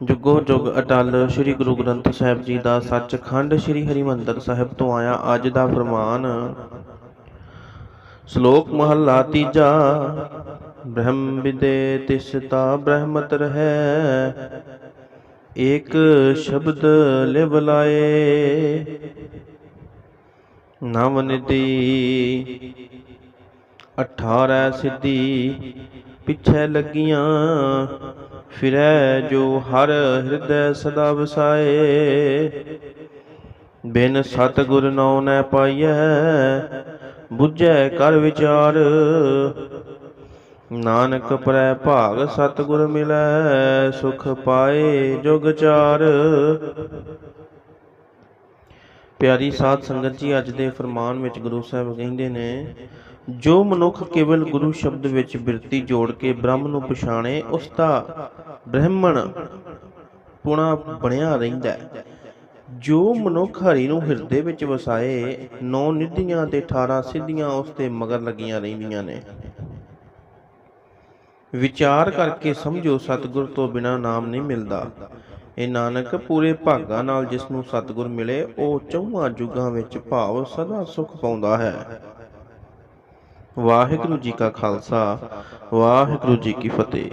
ਜੁਗੋ ਜੁਗ ਅਟਲ ਸ੍ਰੀ ਗੁਰੂ ਗ੍ਰੰਥ ਸਾਹਿਬ ਜੀ ਦਾ ਸੱਚਖੰਡ ਸ੍ਰੀ ਹਰਿਮੰਦਰ ਸਾਹਿਬ ਤੋਂ ਆਇਆ ਅੱਜ ਦਾ ਫਰਮਾਨ। ਸ਼ਲੋਕ ਮਹਲਾ ਤੀਜਾ, ਬ੍ਰਹਮ ਵਿਦੇ ਤਿਸਤਾ ਬ੍ਰਹਮਤ ਰਹੈ, ਏਕ ਸ਼ਬਦ ਲਿਵ ਲਾਏ, ਨਵ ਨਿਧੀ 18 ਸਿੱਧੀ ਪਿੱਛੇ ਲੱਗੀਆਂ ਫਿਰੈ ਜੋ ਹਰ ਹਿਰਦੈ ਸਦਾ ਵਸਾਏ। ਬਿਨ ਸਤਿਗੁਰ ਨਉ ਨੈ ਪਾਈਐ, ਬੁੱਝੈ ਕਰ ਵਿਚਾਰ। ਨਾਨਕ ਪ੍ਰੈ ਭਾਗ ਸਤਿਗੁਰ ਮਿਲੈ, ਸੁਖ ਪਾਏ ਜੁਗ ਚਾਰ। ਪਿਆਰੀ ਸਾਧ ਸੰਗਤ ਜੀ, ਅੱਜ ਦੇ ਫਰਮਾਨ ਵਿੱਚ ਗੁਰੂ ਸਾਹਿਬ ਕਹਿੰਦੇ ਨੇ, ਜੋ ਮਨੁੱਖ ਕੇਵਲ ਗੁਰੂ ਸ਼ਬਦ ਵਿੱਚ ਬਿਰਤੀ ਜੋੜ ਕੇ ਬ੍ਰਹਮ ਨੂੰ ਪਛਾਣੇ, ਉਸ ਦਾ ਬ੍ਰਹਮਣ ਪੁਣਾ ਬਣਿਆ ਰਹਿੰਦਾ ਹੈ। ਜੋ ਮਨੁੱਖ ਹਰੀ ਨੂੰ ਹਿਰਦੇ ਵਿੱਚ ਵਸਾਏ, ਨੌ ਨਿਧੀਆਂ ਤੇ 18 ਸਿੱਧੀਆਂ ਉਸ ਤੇ ਮਗਰ ਲੱਗੀਆਂ ਰਹਿੰਦੀਆਂ ਨੇ। ਵਿਚਾਰ ਕਰਕੇ ਸਮਝੋ, ਸਤਿਗੁਰ ਤੋਂ ਬਿਨਾ ਨਾਮ ਨਹੀਂ ਮਿਲਦਾ। ਇਹ ਨਾਨਕ, ਪੂਰੇ ਭਾਗਾ ਨਾਲ ਜਿਸ ਨੂੰ ਸਤਿਗੁਰ ਮਿਲੇ, ਉਹ ਚੌਹਾਂ ਯੁੱਗਾਂ ਵਿੱਚ ਭਾਵ ਸਦਾ ਸੁਖ ਪਾਉਂਦਾ ਹੈ। ਵਾਹਿਗੁਰੂ ਜੀ ਕਾ ਖਾਲਸਾ, ਵਾਹਿਗੁਰੂ ਜੀ ਕੀ ਫਤਿਹ।